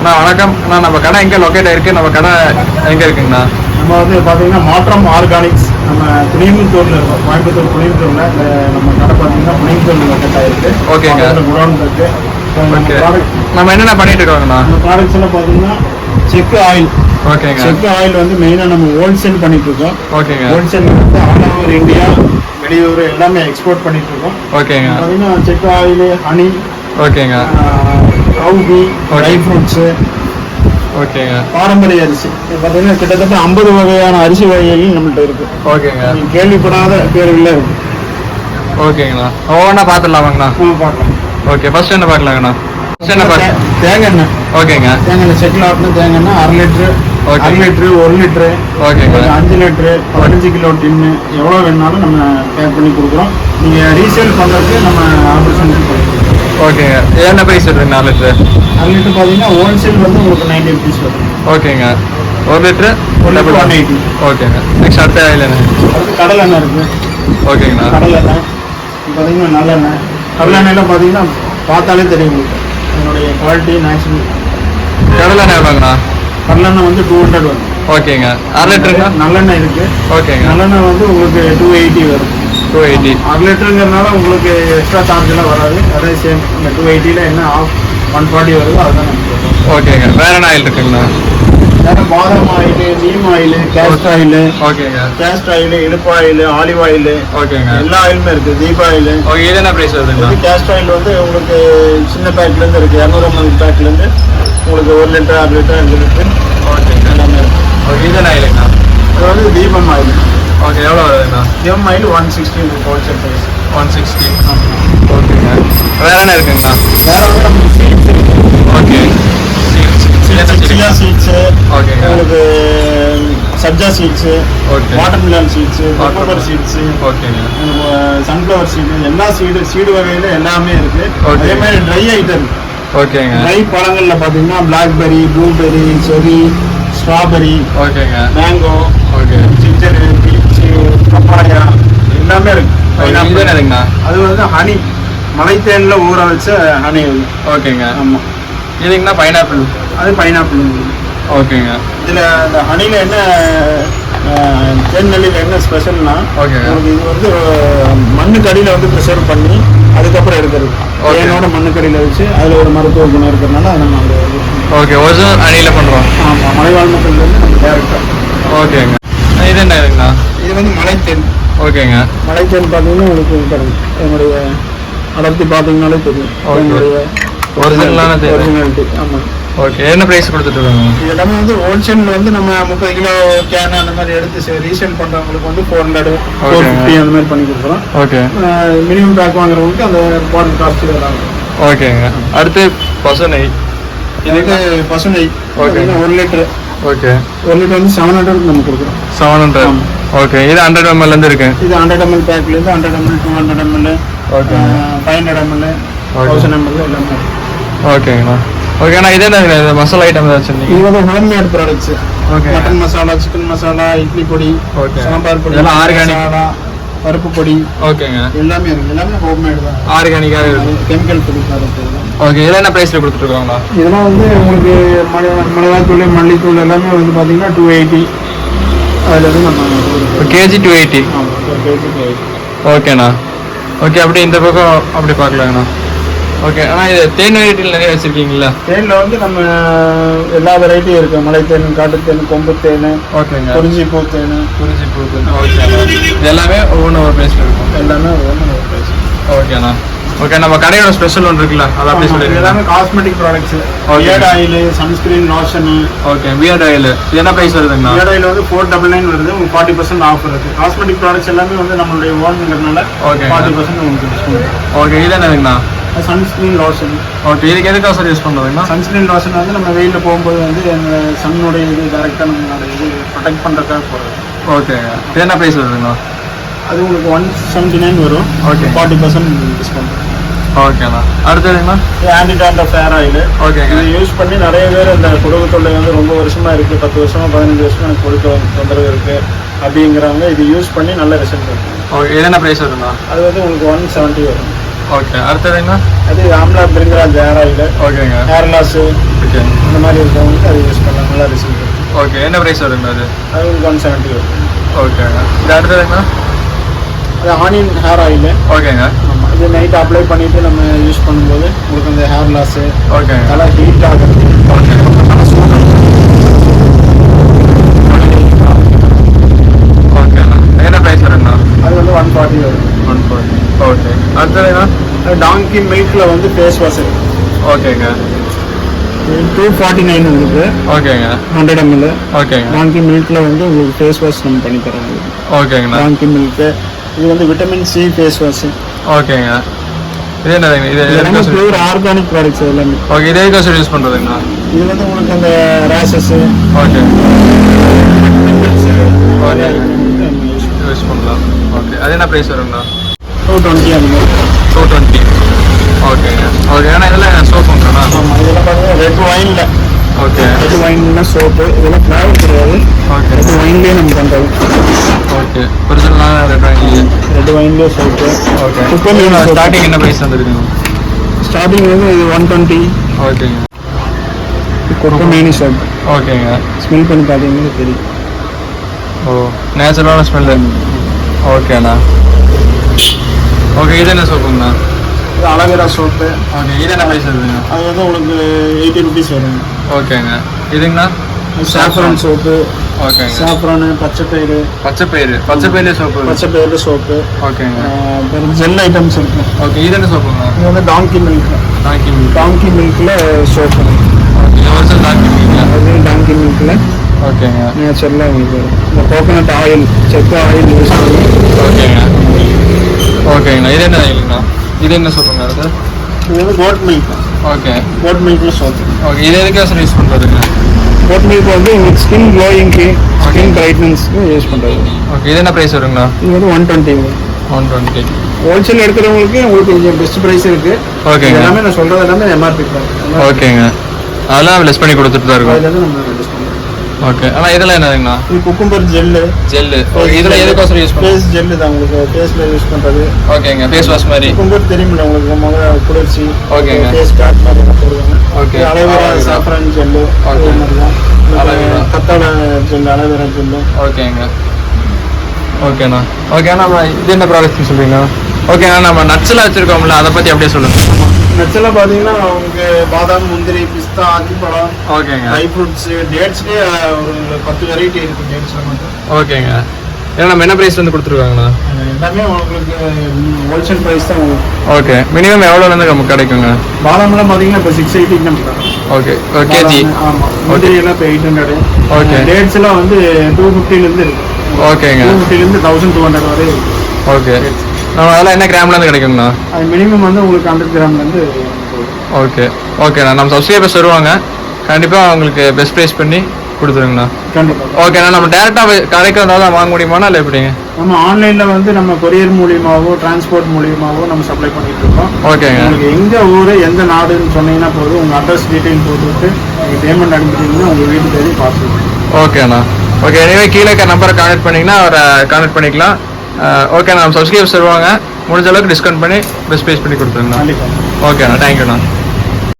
அண்ணா வணக்கம். அண்ணா நம்ம கடை எங்கே லொக்கேட் ஆயிருக்கு? நம்ம கடை எங்கே இருக்குங்கண்ணா? நம்ம வந்து பார்த்தீங்கன்னா மாற்றம் ஆர்கானிக்ஸ். நம்ம புளியம்புத்தூரில் இருக்கோம். கோயம்புத்தூர் புளியம்புத்தூரில் இந்த நம்ம கடை பார்த்தீங்கன்னா புளியம்புத்தூர் லொக்கேட் ஆயிருக்கு. ஓகேங்க. குடோன் இருக்கு. ஓகே நம்ம என்னென்ன பண்ணிட்டு இருக்கோங்கண்ணா? நம்ம ப்ராடக்ட்ஸ் எல்லாம் பார்த்தீங்கன்னா செக்கு ஆயில். ஓகேங்க செக்கு ஆயில் வந்து மெயினாக நம்ம ஹோல்சேல் பண்ணிட்டு இருக்கோம். ஓகேங்க ஹோல்சேல் வந்து ஆல் ஓவர் இந்தியா வெளியூர் எல்லாமே எக்ஸ்போர்ட் பண்ணிட்டு இருக்கோம். ஓகேங்க பார்த்தீங்கன்னா செக்கு ஆயில் ஹனி ஓகேங்க கவுபி. ட்ரை ஃப்ரூட்ஸு ஓகேங்க. பாரம்பரிய அரிசி. பார்த்தீங்கன்னா கிட்டத்தட்ட ஐம்பது வகையான அரிசி வகைகள் நம்மள்ட்ட இருக்கு. ஓகேங்க. கேள்விப்படாத பேருல இருக்கு. ஓகேங்கண்ணா. ஒவ்வொன்றா பார்த்துடலாமாங்கண்ணா பார்க்கலாம் ஓகே ஃபர்ஸ்ட் என்ன பார்க்கலாங்கண்ணா ஃபர்ஸ்ட் என்ன பார்க்க தேங்காய் எண்ணெய் ஓகேங்க. தேங்காய் எண்ணெய் செட்டில் ஆட்டின தேங்காய் எண்ணெய் அரை லிட்ரு. அரை லிட்ரு ஒரு லிட்ரு ஓகேங்க. அஞ்சு லிட்ரு பதினஞ்சு கிலோ டின்னு எவ்வளோ வேணாலும் நம்ம பேக் பண்ணி கொடுக்குறோம். நீங்கள் ரீசேல் பண்ணுறதுக்கு நம்ம ஆப்ரேஷன் பண்ணுறோம் ஓகேங்க என்ன ப்ரைஸ் வருதுங்க நாலு லிட்ரு அரை லிட்டர் பார்த்தீங்கன்னா ஹோல்சேல் வந்து உங்களுக்கு நைன்டி ருபீஸ் வரும் ஓகேங்க. ஒரு லிட்ரு ஒரு லிட்டர் ஒன் எயிட்டி ஓகேங்க. நெக்ஸ்ட் அடுத்த ஆயில் என்ன? அடுத்து கடலை எண்ணெய் இருக்குது ஓகேங்கண்ணா. கடலை எண்ணெய். பார்த்தீங்கன்னா நல்லெண்ணெய் கடலை எண்ணெயில் பார்த்தீங்கன்னா பார்த்தாலே தெரியும் உங்களுக்கு. அதனுடைய குவாலிட்டி நேச்சுரல் கடலை எண்ணெய் எவ்வளோங்கண்ணா? கடலெண்ணெய் வந்து டூ ஹண்ட்ரட் வரும். ஓகேங்க. அரை லிட்டருங்க நல்லெண்ணெய் இருக்கு. ஓகேங்க. நல்லெண்ணெய் வந்து உங்களுக்கு டூ எயிட்டி வரும். டூ எயிட்டி அரை லிட்டருங்கிறதுனால உங்களுக்கு எக்ஸ்ட்ரா சார்ஜெலாம் வராது. அதே சேம் இந்த டூ எயிட்டியில் என்ன ஆஃப் ஒன் ஃபார்ட்டி வருதோ அதுதான் ஓகேங்க வேற என்ன ஆயில் இருக்குங்கண்ணா வேறு பாதாம் oil neem oil castor oil ஓகேங்க கேஸ்ட் ஆயில் இடுப்பு ஆயில் ஆலிவ் ஆயில் ஓகேங்க எல்லா ஆயிலுமே இருக்குது தீப ஆயில் ஓகே இது என்ன ப்ரைஸ் வருதுங்கண்ணா இது கேஸ்ட் ஆயில் வந்து உங்களுக்கு சின்ன பேக்லேருந்து இருக்குது இரநூறு பேக்லேருந்து உங்களுக்கு ஒரு லிட்டர் அரை லிட்டர் அஞ்சு லிட்டர் ஓகேங்க எல்லாமே இருக்குது ஓகே இது என்ன ஆயிலுங்கண்ணா அது வந்து தீபம் ஆயில் ஓகே எவ்வளோ வருதுங்கண்ணா Deepam oil one sixty wholesale price one sixty ஓகேங்க வேற என்ன இருக்குங்கண்ணா? வேற வந்து சீட்ஸ் ஓகே சியா சீட்ஸு ஓகேங்க உங்களுக்கு sabja seeds Okay. Water melon seeds cucumber seeds ஓகேங்க சன்ஃப்ளவர் சீடு எல்லா சீடு சீடு வகையில் எல்லாமே இருக்கு. Okay. அதே மாதிரி ட்ரை ஐட்டம் ஓகேங்க ட்ரை பழங்கள்ல பார்த்தீங்கன்னா பிளாக்பெரி ப்ளூபெரி செரி ஸ்ட்ராபெரி ஓகேங்க மேங்கோ ஓகே பீச்சு பப்பாயா? எல்லாமே இருக்கு. Pineapple. என்னதுங்கண்ணா அது வந்து ஹனி. மலைத்தேன்ல ஊற வச்ச ஹனி அது. ஓகேங்க. ஆமாம் இதுங்கண்ணா பைனாப்பிள்? அது பைனாப்பிள். ஓகேங்க. இதில் இந்த ஹனியில் என்ன அஹ், தேன் நெல்லியில் என்ன ஸ்பெஷல்னா. உங்களுக்கு இது வந்து மண்ணுக்கு அடியில் வந்து ப்ரிசர்வ் பண்ணி அதுக்கப்புறம் எடுக்கிறது. தேனோட மண்ணுக்கு அடியில் வச்சு அதில் ஒரு மருத்துவ குணம் இருக்கிறனால அதை நம்ம அந்த ஓகே ஒரிஜினல் அணியில் பண்ணுறோம் ஆமாம் மலைவாழ் மக்கள்லேருந்து நம்ம டேரெக்டாக ஓகேங்க. இது என்ன இதுங்கண்ணா இது வந்து மலைத்தேன் ஓகேங்க. மலைத்தேன் பார்த்தீங்கன்னா உங்களுக்கு பாருங்க என்னுடைய அடர்த்தி பார்த்தீங்கனாலே தெரியும். என்னுடைய ஒரிஜினலான. ஒரிஜினாலிட்டி ஆமாம் ஓகே. என்ன ப்ரைஸ் கொடுத்துட்ருக்காங்க இது எல்லாமே வந்து ஹோல்சேல் வந்து நம்ம முப்பது கிலோ கேன் அந்த மாதிரி எடுத்து ரீசேல் பண்ணுறவங்களுக்கு வந்து ஃபோர் ஹண்ட்ரட் ஃபோர். ஃபிஃப்டி அந்த மாதிரி பண்ணி கொடுக்குறோம் ஓகே. மினிமம் பேக் வாங்குறவங்களுக்கு அந்த பாட்டில் காஸ்ட் இதெல்லாம் வரும். ஓகேங்க. அடுத்து பசுனை இதுக்கு பசுனை. இது ஒரு லிட்டர். ஓகே ஒரு லிட்டர் வந்து செவன் ஹண்ட்ரட் நம்ம கொடுக்குறோம் செவன் ஹண்ட்ரட். ஓகே இது ஹண்ட்ரட் எம்எல்லேருந்து இருக்கு இது hundred ML பேக்லேருந்து hundred ML two hundred ML Okay. Five hundred ML. Thousand ML எல்லாமே. ஓகேங்கண்ணா ஓகேண்ணா இது இது மசாலா ஐட்டம் ஏதாச்சும் இது வந்து homemade products okay mutton masala chicken masala idli பொடி Okay. சாம்பார் பொடி இதெல்லாம் organic. பருப்பு பொடி ஓகேங்க. எல்லாமே இருக்கு. எல்லாமே ஹோம்மேட் தான். ஆர்கானிக்காக இருக்கு. கெமிக்கல் இதெல்லாம் ஓகே இதில் என்ன ப்ரைஸில் கொடுத்துட்ருக்காங்களா இதெல்லாம் வந்து உங்களுக்கு மிளகாத்தூள் மல்லித்தூள் எல்லாமே வந்து பார்த்தீங்கன்னா டூ எயிட்டி அதில் இருந்து நம்ம. கேஜி டூ எயிட்டி ஆமாம் கேஜி டூ எயிட்டி ஓகேண்ணா. ஓகே அப்படி இந்த பக்கம் அப்படி பார்க்கலாங்கண்ணா. ஓகே ஆனால் இது தேன் வெரைட்டியில் நிறைய வச்சுருக்கீங்களா தேனில் வந்து நம்ம எல்லா வெரைட்டியும் இருக்குது மலைத்தேன் காட்டுத்தேன் கொம்பு தேன் ஓகேங்க குறிஞ்சி பூ தேன். குறிஞ்சி பூ ஓகேண்ணா இது எல்லாமே ஒவ்வொன்றும் ஒரு ப்ரைஸில் இருக்கும். எல்லாமே ஒன்று ஒரு price. ஓகேண்ணா ஓகே நம்ம கடையோட ஸ்பெஷல் ஒன்று இருக்குல்ல? அதை அப்படி ஆமா, இது சொல்லிடுங்க. எல்லாமே cosmetic products. Beard oil sunscreen lotion okay beard oil இது என்ன ப்ரைஸ் வருதுங்கண்ணா? பியர்ட் ஆயில் வந்து ஃபோர் டபுள் நைன் வருது. உங்களுக்கு ஃபார்ட்டி பர்சன்ட் ஆஃபர் இருக்குது காஸ்மெட்டிக் ப்ராடக்ட்ஸ் எல்லாமே வந்து நம்மளுடைய ஓனுங்கிறதுனால Okay. ஃபார்ட்டி பர்சன்ட் உங்களுக்கு டிஸ்கவுண்ட் ஓகே இது என்னதுங்கண்ணா? சன்ஸ்கிரீன் லோஷன் ஓகே இதுக்கு எதுக்காக யூஸ் பண்ணுறதுங்கண்ணா சன்ஸ்கிரீன் லோஷன் வந்து நம்ம வெயிலில் போகும்போது வந்து அந்த சன்னுடைய இது டேரெக்டாக நம்மளோட இது ப்ரொடெக்ட் பண்ணுறதுக்காக போகிறது ஓகேங்க இது என்ன ப்ரைஸ் வருதுங்கண்ணா அது உங்களுக்கு ஒன் செவன்ட்டி நைன் வரும். Okay. ஃபார்ட்டி பர்சன்ட் டிஸ்கவுண்ட் ஓகேண்ணா அடுத்ததுங்கண்ணா ஆன்டி டேண்ட்ரஃப் ஃபேர் ஆயில் ஓகேங்க இது யூஸ் பண்ணி நிறைய பேர் இந்த குடும்ப தொல்லை வந்து ரொம்ப வருஷமா இருக்கு. பத்து வருஷமா பதினஞ்சு வருஷமா எனக்கு கொடுக்க தொந்தரவு இருக்கு அப்படிங்கிறவங்க இது யூஸ் பண்ணி நல்ல ரிசல்ட் இருக்கு ஓகே இது என்ன ப்ரைஸ் வருதுண்ணா அது வந்து உங்களுக்கு ஒன் செவன்ட்டி வரும். ஓகே அடுத்ததுங்கண்ணா அது ஆம்லா பிரிங்கராஜ் ஹேர் ஆயில் ஓகேங்க ஹேர் லாஸ் ஓகே இந்த மாதிரி இருக்கவங்களுக்கு அது யூஸ் பண்ணலாம். நல்லா ரிசல்ட் ஓகே என்ன ப்ரைஸ் வருங்கண்ணா அது? அது ஒன் செவன்ட்டி வரும். ஓகேங்க இது அடுத்ததுங்கண்ணா அது ஆனியன் ஹேர் ஆயில் ஓகேங்க ஆமாம் இது நைட் அப்ளை பண்ணிவிட்டு நம்ம யூஸ் பண்ணும்போது உங்களுக்கு அந்த ஹேர் லாஸு ஓகேங்க தலை ஹீட் ஆகுறது ஓகே ஓகேண்ணா என்ன ப்ரைஸ் வருங்கண்ணா அது வந்து ஒன் ஃபார்ட்டி வரும். ஓகே அடுத்ததுண்ணா டாங்கி மில்கில் வந்து ஃபேஸ் வாஷ் ஓகேங்க டூ ஃபார்ட்டி நைன் உங்களுக்கு. ஓகேங்க ஹண்ட்ரட் எம்எல் ஓகேங்க டாங்கி மில்கில் வந்து உங்களுக்கு ஃபேஸ் வாஷ் நம்ம பண்ணி தரோம் ஓகேங்கண்ணா டாங்கி மில்க்கு இது வந்து விட்டமின் சி ஃபேஸ் வாஷ் ஓகேங்க இது என்னதுங்க இது எல்லாமே பியூர் ஆர்கானிக் ப்ராடக்ட்ஸ் எல்லாமே. ஓகே இதே எதுக்கு யூஸ் பண்ணுறதுங்கண்ணா இது வந்து உங்களுக்கு அந்த ரேஷஸ் ஓகே ஓகே யூஸ் பண்ணலாம் ஓகே அது என்ன ப்ரைஸ் வருங்கண்ணா டூ டுவெண்ட்டி அந்த மாதிரி டூ டுவெண்ட்டி ஓகேங்க ஓகே ஏன்னா இதெல்லாம் சோப் உண்டுண்ணா ஆமாம் இதெல்லாம் பார்த்தீங்கன்னா ரெட் ஒயினில் ஓகே ரெட் ஒயின்னா சோப்பு இதெல்லாம் ஃப்ளேவர் கிடையாது. ஓகே ரெட் ஒயின்லேயே நம்ம பண்ணுறது ஓகே ஒரிஜினலான ரெட் வாங்கி ரெட் ஒயின்லேயே சோப்பு ஓகே soap. ஸ்டார்டிங் என்ன ப்ரைஸ் வந்துருக்குங்க? ஸ்டார்டிங் வந்து இது ஒன் டுவெண்ட்டி ஓகேங்க கொட்டை மீனி சோப் ஓகேங்க ஸ்மெல் பண்ணி பார்த்தீங்கன்னா தெரியும். ஓ நேச்சுரலான ஸ்மெல்லு ஓகேண்ணா ஓகே இது என்ன சோப்புங்கண்ணா இது அலவேரா சோப்பு ஓகே இது என்ன ப்ரைஸ் வருதுங்க அது வந்து உங்களுக்கு எயிட்டி ருபீஸ் வரும். ஓகேங்க இதுங்கண்ணா? சாஃப்ரான் சோப்பு ஓகேங்க சாஃப்ரானு பச்சை பயிறு பச்சை பயிறு பச்சை பயிறு சோப்பு பச்சை பயிறு சோப்பு ஓகேங்க அப்புறம் ஜெல் ஐட்டம்ஸ் இருக்கு. ஓகே இது என்ன சோப்புங்க இது வந்து donkey milk donkey milk donkey மில்கில் soap okay donkey milk அது டாங்கி மில்கில் ஓகேங்க. நேச்சுரலாக உங்களுக்கு வரும். இந்த கோகோனட் ஆயில் செக்கு ஆயில் யூஸ் பண்ணி. ஓகேங்க. ஓகேங்கண்ணா இது என்ன இல்லைங்கண்ணா இது என்ன சோப்புங்க அது? இது வந்து கோட் மில்க் ஓகே. கோட் மில்கில் சோப்பு ஓகே. இது எதுக்கு சார் யூஸ் பண்ணுறதுங்க கோட் மில்க் வந்து உங்களுக்கு ஸ்கின் க்ளோயிங்க்கு ஸ்கின் பிரைட்னன்ஸ்க்கு யூஸ் பண்ணுறது ஓகே. இது என்ன ப்ரைஸ் வருங்கண்ணா? இது வந்து one twenty one twenty wholesale எடுக்கிறவங்களுக்கு உங்களுக்கு கொஞ்சம் பெஸ்ட் ப்ரைஸ் இருக்கு. ஓகேங்க. எல்லாமே நான் சொல்றது எல்லாமே எம்ஆர்பி ஓகேங்க. அதெல்லாம் லெஸ் பண்ணி கொடுத்துட்டு தான் இருக்கும் ஓகே ஆனால் இதெல்லாம் என்னதுங்கண்ணா? இது குக்கும்பர் ஜெல்லு ஜெல்லு இதில் எதுக்கோசரம் யூஸ் ஃபேஸ் ஜெல்லு தான் உங்களுக்கு. ஃபேஸ்ல யூஸ் பண்றது. ஓகேங்க ஃபேஸ் வாஷ் மாதிரி. குக்கும்பர் தெரியுமில்ல உங்களுக்கு. முக குளிர்ச்சி. ஓகேங்க. ஃபேஸ் பேக் மாதிரி போடுவாங்க. Okay. Aloe vera. Saffron gel okay. Aloe vera. கத்தாழை ஜெல் அலோவேரா ஜெல்லு ஓகேங்க ஓகேண்ணா ஓகேண்ணா நம்ம இது என்ன ப்ராடக்ட்னு சொல்கிறீங்கண்ணா ஓகேண்ணா நம்ம நட்ஸில் வச்சுருக்கோம்ல அதை பற்றி அப்படியே சொல்லுங்கள் நெச்சில் பார்த்தீங்கன்னா உங்களுக்கு பாதாம் முந்திரி பிஸ்தா ஆக்கிப்பழம் ஓகேங்க. ட்ரை ஃப்ரூட்ஸ் டேட்ஸ்லேயே ஒரு பத்து வெரைட்டி இருக்கு டேட்ஸில் மட்டும். ஓகேங்க. ஏன்னா நம்ம என்ன ப்ரைஸ் வந்து கொடுத்துருக்காங்கண்ணா? எல்லாமே உங்களுக்கு ஹோல்சேல் ப்ரைஸ் தான் ஓகே. மினிமம் எவ்வளோலேருந்து நமக்கு கிடைக்குங்க? பாதாம்லாம் பார்த்தீங்கன்னா இப்போ சிக்ஸ் எயிட்டி நம்ம தரோம் ஓகே. கேஜி ஆமாம் முந்திரி எல்லாம் இப்போ எயிட் ஹண்ட்ரடு. டேட்ஸ் எல்லாம் வந்து டூ ஃபிஃப்டிலேருந்து இருக்கு. ஓகேங்க. டூ ஃபிஃப்டிலேருந்து தௌசண்ட் டூ ஹண்ட்ரட் வரை ஓகே. அதெல்லாம் என்ன கிராம்லேருந்து கிடைக்குங்கண்ணா? அது மினிமம் வந்து உங்களுக்கு ஹண்ட்ரட் கிராம்லேருந்து ஓகே ஓகேண்ணா நம்ம சப்ஸ்கிரைபர்ஸ் வருவாங்க. கண்டிப்பாக அவங்களுக்கு பெஸ்ட் ப்ரைஸ் பண்ணி கொடுத்துருங்கண்ணா. கண்டிப்பாக ஓகேண்ணா நம்ம டேரெக்டாக கடைக்கு வந்தால் தான் வாங்க முடியுமாண்ணா இல்லை எப்படிங்க? நம்ம ஆன்லைனில் வந்து நம்ம கொரியர் மூலியமாவோ டிரான்ஸ்போர்ட் மூலியமாவோ நம்ம சப்ளை பண்ணிட்டு இருக்கோம். ஓகேங்க உங்களுக்கு எந்த ஊர் எந்த நாடுன்னு சொன்னீங்கன்னா போதும். உங்கள் அட்ரஸ் டீட்டெயில் போட்டுவிட்டு நீங்கள் பேமெண்ட் அனுப்பிட்டீங்கன்னா உங்கள் வீட்டு தேடி பார்சல் ஓகேண்ணா ஓகே எனவே கீழே நம்பரை கான்டாக்ட் பண்ணிங்கன்னா அவரை கான்டாக்ட் பண்ணிக்கலாம். ஓகே நம்ம சப்ஸ்கிரைபர்ஸ் வருவாங்க. முடிஞ்ச அளவுக்கு டிஸ்கவுண்ட் பண்ணி பெஸ்ட் ப்ரைஸ் பண்ணி கொடுத்துருங்கண்ணா ஓகேண்ணா தேங்க்யூண்ணா